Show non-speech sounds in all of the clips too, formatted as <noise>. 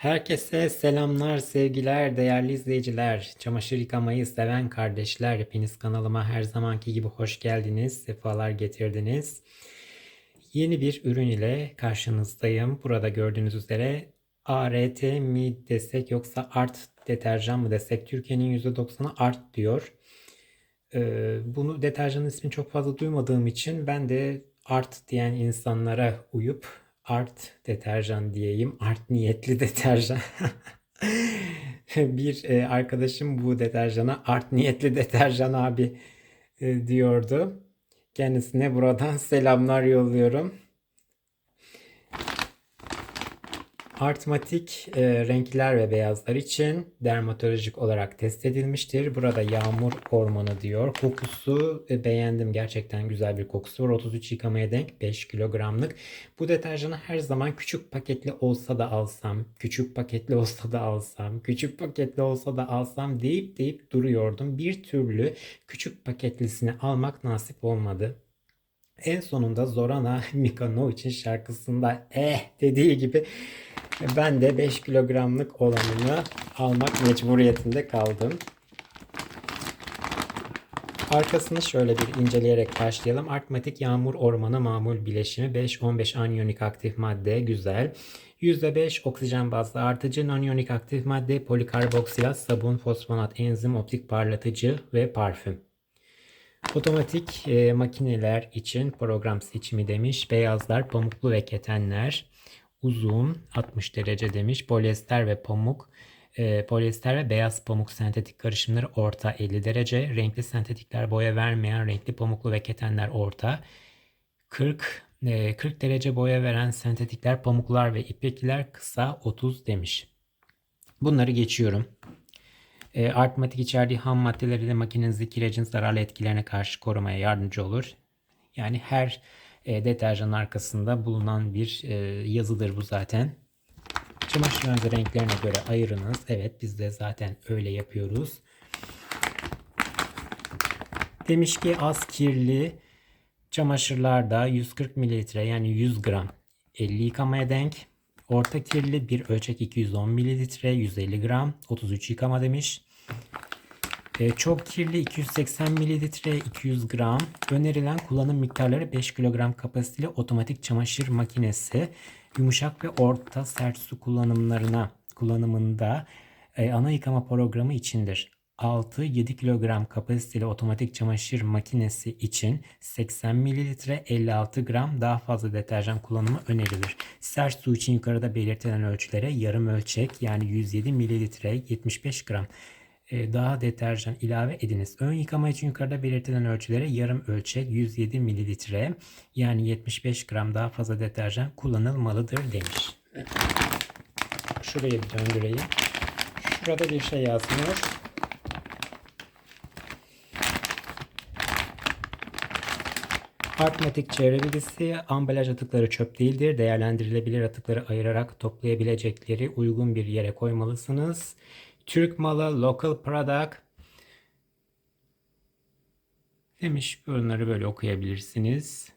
Herkese selamlar, sevgiler, değerli izleyiciler, çamaşır yıkamayı seven kardeşler, hepiniz kanalıma her zamanki gibi hoş geldiniz, sefalar getirdiniz. Yeni bir ürün ile karşınızdayım. Burada gördüğünüz üzere ART mi desek yoksa Art deterjan mı desek Türkiye'nin %90'ı Art diyor. Ee, bunu deterjanın ismini çok fazla duymadığım için ben de art diyen insanlara uyup art deterjan diyeyim. Art niyetli deterjan. <laughs> Bir e, arkadaşım bu deterjana art niyetli deterjan abi e, diyordu. Kendisine buradan <laughs> selamlar yolluyorum. Artmatik e, renkler ve beyazlar için dermatolojik olarak test edilmiştir. Burada yağmur ormanı diyor. Kokusu e, beğendim. Gerçekten güzel bir kokusu var. 33 yıkamaya denk 5 kilogramlık. Bu deterjanı her zaman küçük paketli olsa da alsam, küçük paketli olsa da alsam, küçük paketli olsa da alsam deyip deyip duruyordum. Bir türlü küçük paketlisini almak nasip olmadı. En sonunda Zorana Mikanovic'in şarkısında eh dediği gibi ben de 5 kilogramlık olanını almak mecburiyetinde kaldım. Arkasını şöyle bir inceleyerek başlayalım. Artmatik yağmur ormanı mamul bileşimi 5-15 anyonik aktif madde güzel. %5 oksijen bazlı artıcı non-iyonik aktif madde polikarboksilat, sabun, fosfonat, enzim, optik parlatıcı ve parfüm. Otomatik e, makineler için program seçimi demiş. Beyazlar, pamuklu ve ketenler. Uzun 60 derece demiş. Polyester ve pamuk. E, polyester ve beyaz pamuk sentetik karışımları orta 50 derece. Renkli sentetikler boya vermeyen renkli pamuklu ve ketenler orta. 40 e, 40 derece boya veren sentetikler pamuklar ve ipekliler kısa 30 demiş. Bunları geçiyorum. E, Artmatik içerdiği ham maddeleriyle makinenizi kirecin zararlı etkilerine karşı korumaya yardımcı olur. Yani her e, deterjanın arkasında bulunan bir e, yazıdır bu zaten. Çamaşır önce renklerine göre ayırınız. Evet biz de zaten öyle yapıyoruz. Demiş ki az kirli çamaşırlarda 140 mililitre yani 100 gram 50 yıkamaya denk. Orta kirli bir ölçek 210 mililitre 150 gram 33 yıkama demiş. Ee, çok kirli 280 mililitre 200 gram. Önerilen kullanım miktarları 5 kilogram kapasiteli otomatik çamaşır makinesi. Yumuşak ve orta sert su kullanımlarına kullanımında e, ana yıkama programı içindir. 6-7 kilogram kapasiteli otomatik çamaşır makinesi için 80 mililitre 56 gram daha fazla deterjan kullanımı önerilir. Sert su için yukarıda belirtilen ölçülere yarım ölçek yani 107 mililitre 75 gram e, daha deterjan ilave ediniz. Ön yıkama için yukarıda belirtilen ölçülere yarım ölçek 107 mililitre yani 75 gram daha fazla deterjan kullanılmalıdır demiş. Şurayı bir döndüreyim. Şurada bir şey yazmıyor. Artmatik çevre bilgisi ambalaj atıkları çöp değildir. Değerlendirilebilir atıkları ayırarak toplayabilecekleri uygun bir yere koymalısınız. Türk malı, local product demiş. Bunları böyle okuyabilirsiniz.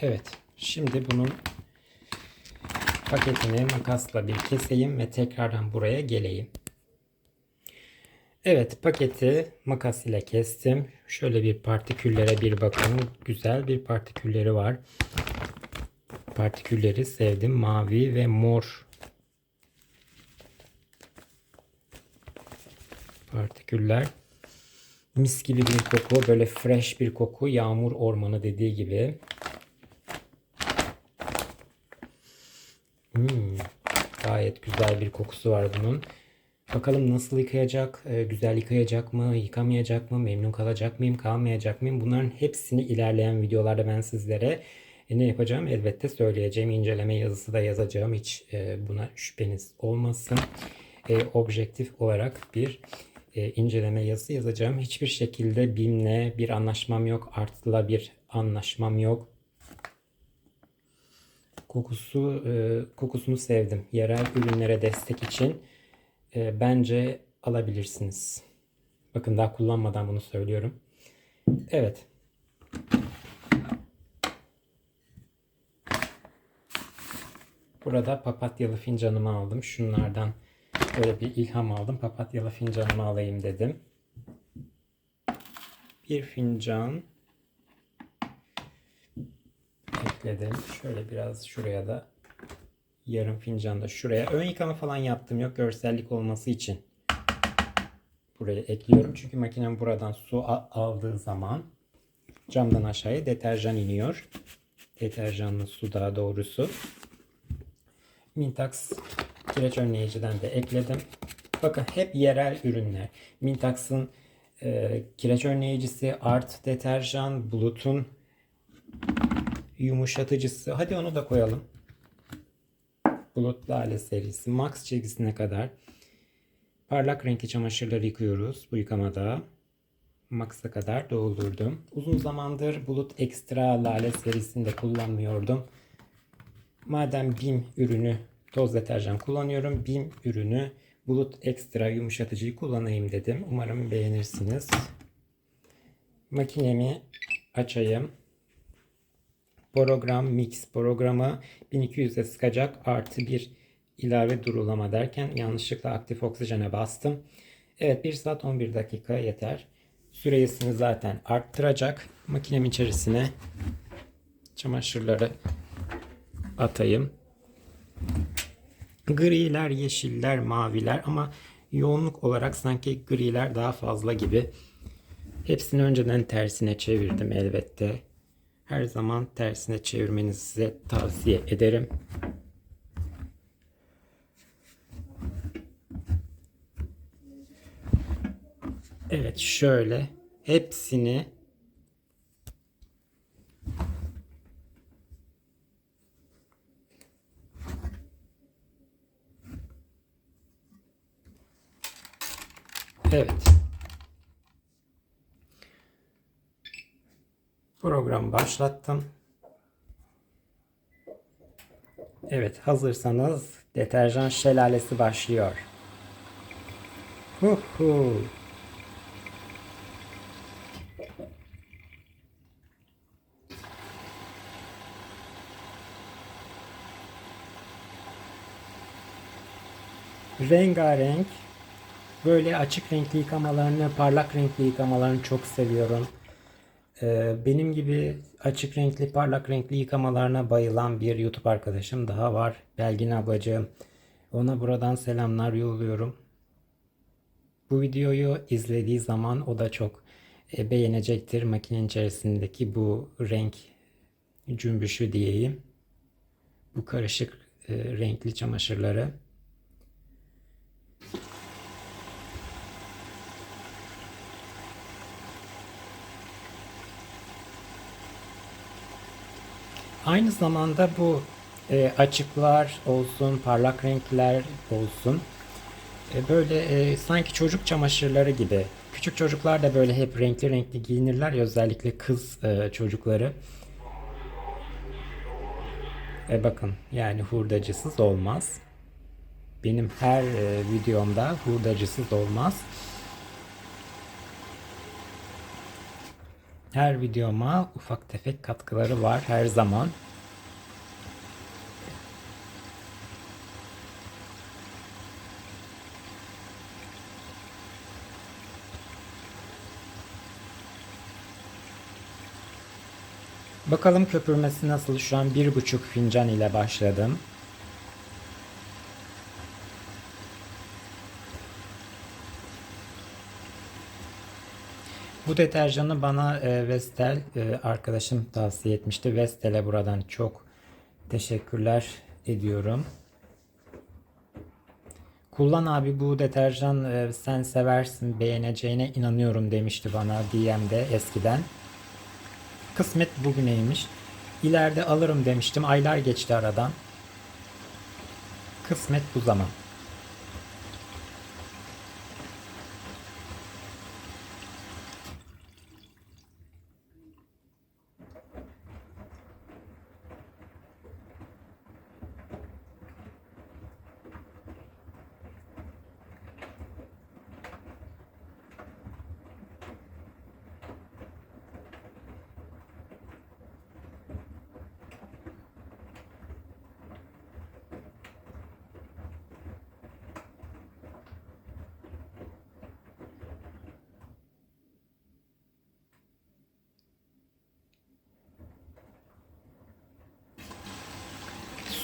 Evet. Şimdi bunun paketini makasla bir keseyim ve tekrardan buraya geleyim. Evet paketi makas ile kestim. Şöyle bir partiküllere bir bakalım. Güzel bir partikülleri var. Partikülleri sevdim. Mavi ve mor partiküller. Mis gibi bir koku. Böyle fresh bir koku. Yağmur ormanı dediği gibi. Hmm, gayet güzel bir kokusu var bunun. Bakalım nasıl yıkayacak, e, güzel yıkayacak mı, yıkamayacak mı, memnun kalacak mıyım, kalmayacak mıyım? Bunların hepsini ilerleyen videolarda ben sizlere e, ne yapacağım elbette söyleyeceğim. İnceleme yazısı da yazacağım. Hiç e, buna şüpheniz olmasın. Objektif olarak bir inceleme yazısı yazacağım. Hiçbir şekilde BİM'le bir anlaşmam yok. Art'la bir anlaşmam yok. Kokusu kokusunu sevdim. Yerel ürünlere destek için e, bence alabilirsiniz. Bakın daha kullanmadan bunu söylüyorum. Evet. Burada papatyalı fincanımı aldım. Şunlardan böyle bir ilham aldım. Papatyalı fincanımı alayım dedim. Bir fincan ekledim. Şöyle biraz şuraya da yarım fincan da şuraya. Ön yıkama falan yaptım yok görsellik olması için. Buraya ekliyorum. Çünkü makinem buradan su aldığı zaman camdan aşağıya deterjan iniyor. Deterjanlı su daha doğrusu. Mintax kireç önleyiciden de ekledim. Bakın hep yerel ürünler. Mintax'ın e, kireç önleyicisi, Art deterjan, Bulut'un yumuşatıcısı. Hadi onu da koyalım. Bulut Lale serisi. Max çizgisine kadar. Parlak renkli çamaşırları yıkıyoruz bu yıkamada. Max'a kadar doldurdum. Uzun zamandır Bulut Extra Lale serisini de kullanmıyordum. Madem BİM ürünü toz deterjan kullanıyorum. BİM ürünü Bulut Extra yumuşatıcıyı kullanayım dedim. Umarım beğenirsiniz. Makinemi açayım. Program Mix programı 1200'e sıkacak artı bir ilave durulama derken yanlışlıkla aktif oksijene bastım. Evet 1 saat 11 dakika yeter. Süresini zaten arttıracak. Makinem içerisine çamaşırları atayım. Griler, yeşiller, maviler ama yoğunluk olarak sanki griler daha fazla gibi. Hepsini önceden tersine çevirdim elbette. Her zaman tersine çevirmenizi tavsiye ederim. Evet şöyle hepsini Evet. Program başlattım. Evet hazırsanız deterjan şelalesi başlıyor. Hu hu. Rengarenk böyle açık renkli yıkamalarını, parlak renkli yıkamalarını çok seviyorum. Ee, benim gibi açık renkli, parlak renkli yıkamalarına bayılan bir YouTube arkadaşım daha var. Belgin ablacığım. Ona buradan selamlar yolluyorum. Bu videoyu izlediği zaman o da çok e, beğenecektir. Makinenin içerisindeki bu renk cümbüşü diyeyim. Bu karışık e, renkli çamaşırları. Aynı zamanda bu e, açıklar olsun, parlak renkler olsun. E, böyle e, sanki çocuk çamaşırları gibi. Küçük çocuklar da böyle hep renkli renkli giyinirler ya özellikle kız e, çocukları. E, bakın yani hurdacısız olmaz. Benim her e, videomda hurdacısız olmaz. Her videoma ufak tefek katkıları var her zaman. Bakalım köpürmesi nasıl? Şu an bir buçuk fincan ile başladım. Bu deterjanı bana e, Vestel e, arkadaşım tavsiye etmişti. Vestel'e buradan çok teşekkürler ediyorum. Kullan abi bu deterjan e, sen seversin beğeneceğine inanıyorum demişti bana DM'de eskiden. Kısmet bugüneymiş. İleride alırım demiştim. Aylar geçti aradan. Kısmet bu zaman.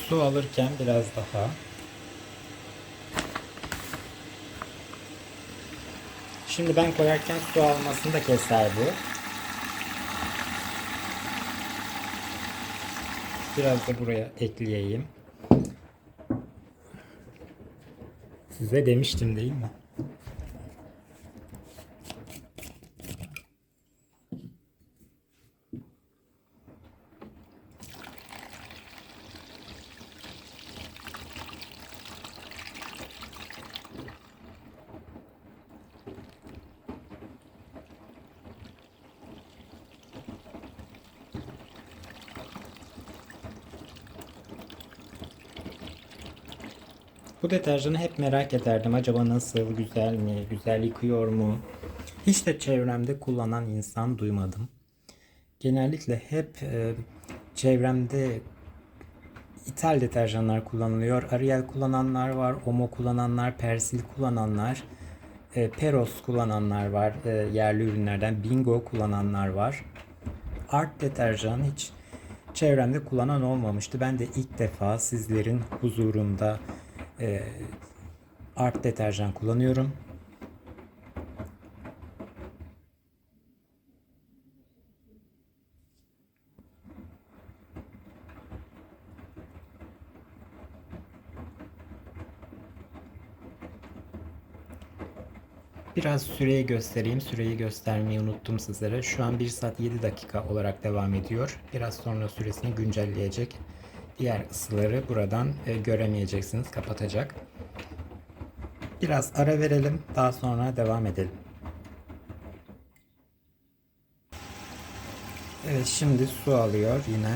Su alırken biraz daha Şimdi ben koyarken su almasını da keser bu. Biraz da buraya ekleyeyim. Size demiştim değil mi? Bu deterjanı hep merak ederdim. Acaba nasıl, güzel mi, güzel yıkıyor mu? Hiç de çevremde kullanan insan duymadım. Genellikle hep e, çevremde ithal deterjanlar kullanılıyor. Ariel kullananlar var, Omo kullananlar, Persil kullananlar, e, Peros kullananlar var e, yerli ürünlerden, Bingo kullananlar var. Art deterjan hiç çevremde kullanan olmamıştı. Ben de ilk defa sizlerin huzurunda e, art deterjan kullanıyorum. Biraz süreyi göstereyim. Süreyi göstermeyi unuttum sizlere. Şu an 1 saat 7 dakika olarak devam ediyor. Biraz sonra süresini güncelleyecek. Diğer ısıları buradan e, göremeyeceksiniz. Kapatacak. Biraz ara verelim. Daha sonra devam edelim. Evet şimdi su alıyor yine.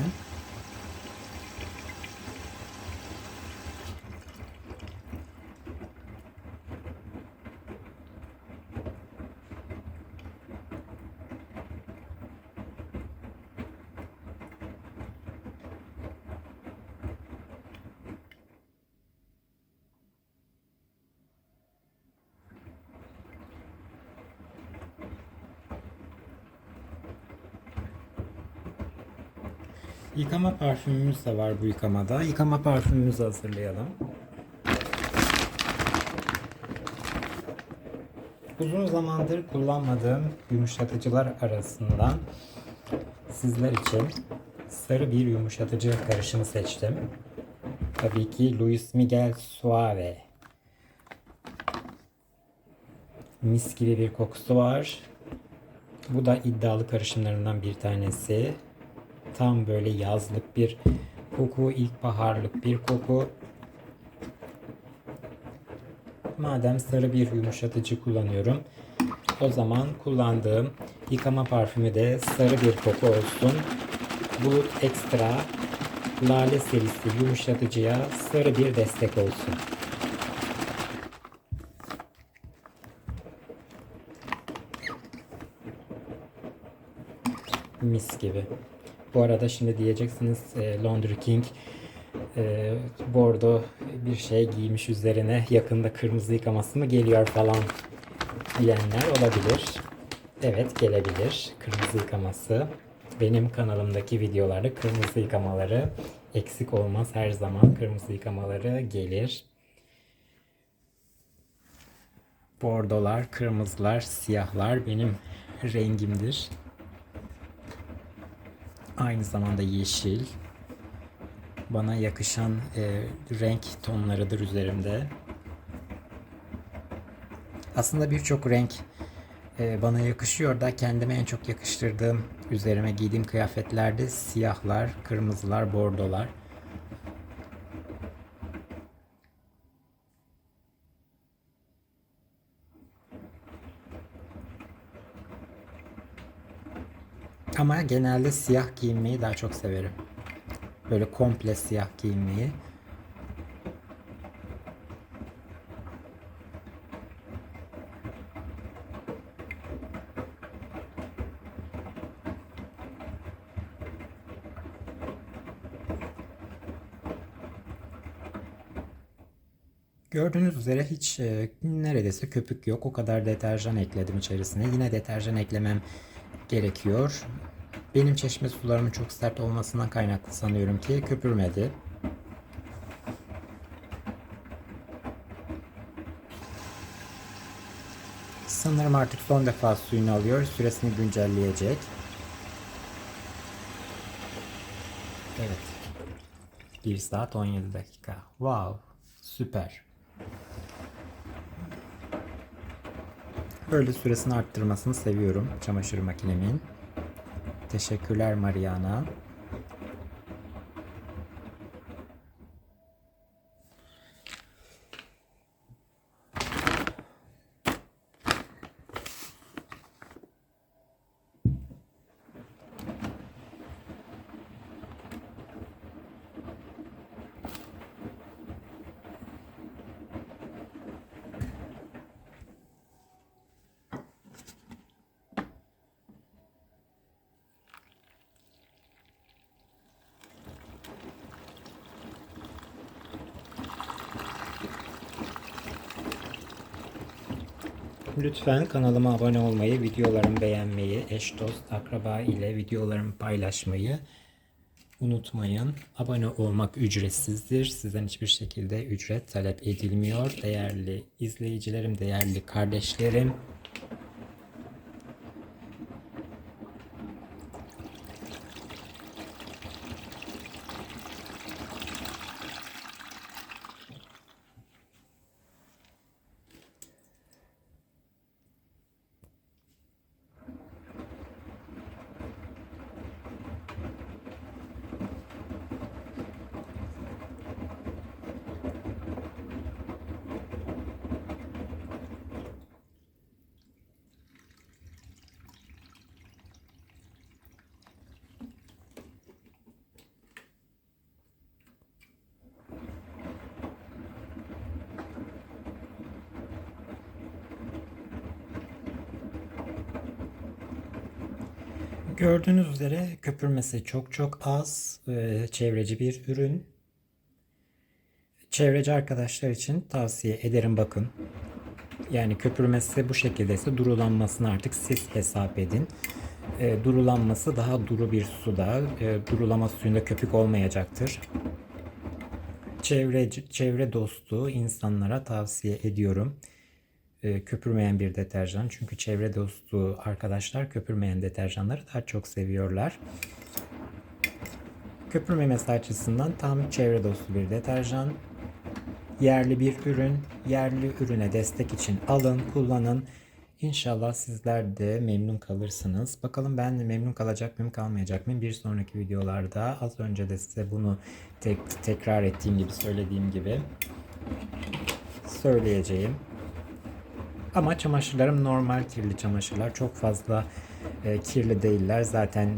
Yıkama parfümümüz de var bu yıkamada. Yıkama parfümümüzü hazırlayalım. Uzun zamandır kullanmadığım yumuşatıcılar arasından sizler için sarı bir yumuşatıcı karışımı seçtim. Tabii ki Luis Miguel Suave. Mis gibi bir kokusu var. Bu da iddialı karışımlarından bir tanesi. Tam böyle yazlık bir koku, ilkbaharlık bir koku. Madem sarı bir yumuşatıcı kullanıyorum, o zaman kullandığım yıkama parfümü de sarı bir koku olsun. Bulut Extra Lale serisi yumuşatıcıya sarı bir destek olsun. Mis gibi. Bu arada şimdi diyeceksiniz e, Laundry King e, bordo bir şey giymiş üzerine yakında kırmızı yıkaması mı geliyor falan diyenler olabilir. Evet gelebilir kırmızı yıkaması. Benim kanalımdaki videolarda kırmızı yıkamaları eksik olmaz her zaman kırmızı yıkamaları gelir. Bordolar, kırmızılar, siyahlar benim rengimdir. Aynı zamanda yeşil. Bana yakışan e, renk tonlarıdır üzerimde. Aslında birçok renk e, bana yakışıyor da kendime en çok yakıştırdığım üzerime giydiğim kıyafetlerde siyahlar, kırmızılar, bordolar. Ama genelde siyah giyinmeyi daha çok severim. Böyle komple siyah giyinmeyi. Gördüğünüz üzere hiç e, neredeyse köpük yok. O kadar deterjan ekledim içerisine. Yine deterjan eklemem gerekiyor. Benim çeşme sularımın çok sert olmasından kaynaklı sanıyorum ki köpürmedi. Sanırım artık son defa suyunu alıyor. Süresini güncelleyecek. Evet. 1 saat 17 dakika. Wow. Süper. Böyle süresini arttırmasını seviyorum çamaşır makinemin. Teşekkürler Mariana. Lütfen kanalıma abone olmayı, videolarımı beğenmeyi, eş dost, akraba ile videolarımı paylaşmayı unutmayın. Abone olmak ücretsizdir. Sizden hiçbir şekilde ücret talep edilmiyor. Değerli izleyicilerim, değerli kardeşlerim. Gördüğünüz üzere köpürmesi çok çok az. e, Çevreci bir ürün. Çevreci arkadaşlar için tavsiye ederim bakın. Yani köpürmesi bu şekildeyse durulanmasını artık siz hesap edin. E, durulanması daha duru bir suda. E, durulama suyunda köpük olmayacaktır. Çevre, çevre dostu insanlara tavsiye ediyorum. E, köpürmeyen bir deterjan. Çünkü çevre dostu arkadaşlar köpürmeyen deterjanları daha çok seviyorlar. Köpürmemesi açısından tam çevre dostu bir deterjan. Yerli bir ürün. Yerli ürüne destek için alın, kullanın. İnşallah sizler de memnun kalırsınız. Bakalım ben de memnun kalacak mıyım, kalmayacak mıyım? Bir sonraki videolarda az önce de size bunu tek, tekrar ettiğim gibi, söylediğim gibi söyleyeceğim. Ama çamaşırlarım normal kirli çamaşırlar. Çok fazla e, kirli değiller. Zaten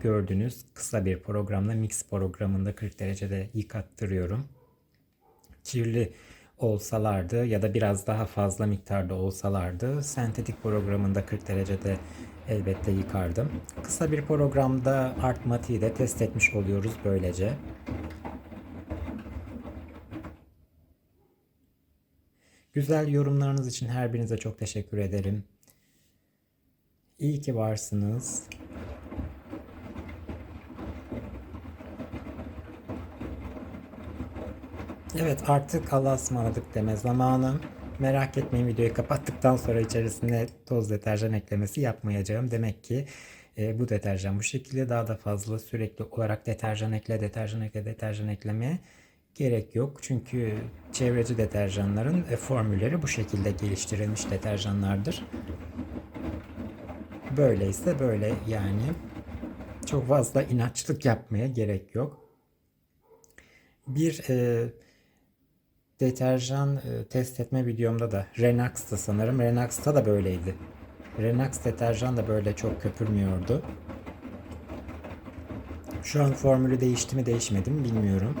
gördüğünüz kısa bir programla mix programında 40 derecede yıkattırıyorum. Kirli olsalardı ya da biraz daha fazla miktarda olsalardı sentetik programında 40 derecede elbette yıkardım. Kısa bir programda artmatiği de test etmiş oluyoruz böylece. Güzel yorumlarınız için her birinize çok teşekkür ederim. İyi ki varsınız. Evet artık Allah'a ısmarladık deme zamanı. Merak etmeyin videoyu kapattıktan sonra içerisine toz deterjan eklemesi yapmayacağım. Demek ki e, bu deterjan bu şekilde daha da fazla sürekli olarak deterjan ekle, deterjan ekle, deterjan eklemeye gerek yok. Çünkü çevreci deterjanların e, formülleri bu şekilde geliştirilmiş deterjanlardır. Böyleyse böyle yani çok fazla inatçılık yapmaya gerek yok. Bir e, deterjan e, test etme videomda da Renax'ta sanırım. Renax'ta da böyleydi. Renax deterjan da böyle çok köpürmüyordu. Şu an formülü değişti mi değişmedi mi bilmiyorum.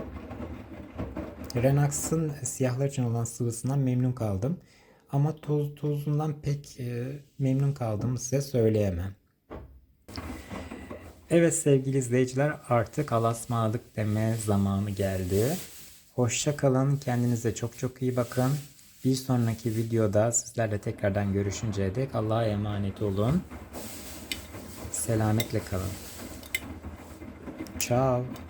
Renax'ın siyahlar için olan sıvısından memnun kaldım. Ama toz tozundan pek e, memnun kaldım size söyleyemem. Evet sevgili izleyiciler artık alasmalık deme zamanı geldi. Hoşça kalın. Kendinize çok çok iyi bakın. Bir sonraki videoda sizlerle tekrardan görüşünceye dek Allah'a emanet olun. Selametle kalın. Ciao.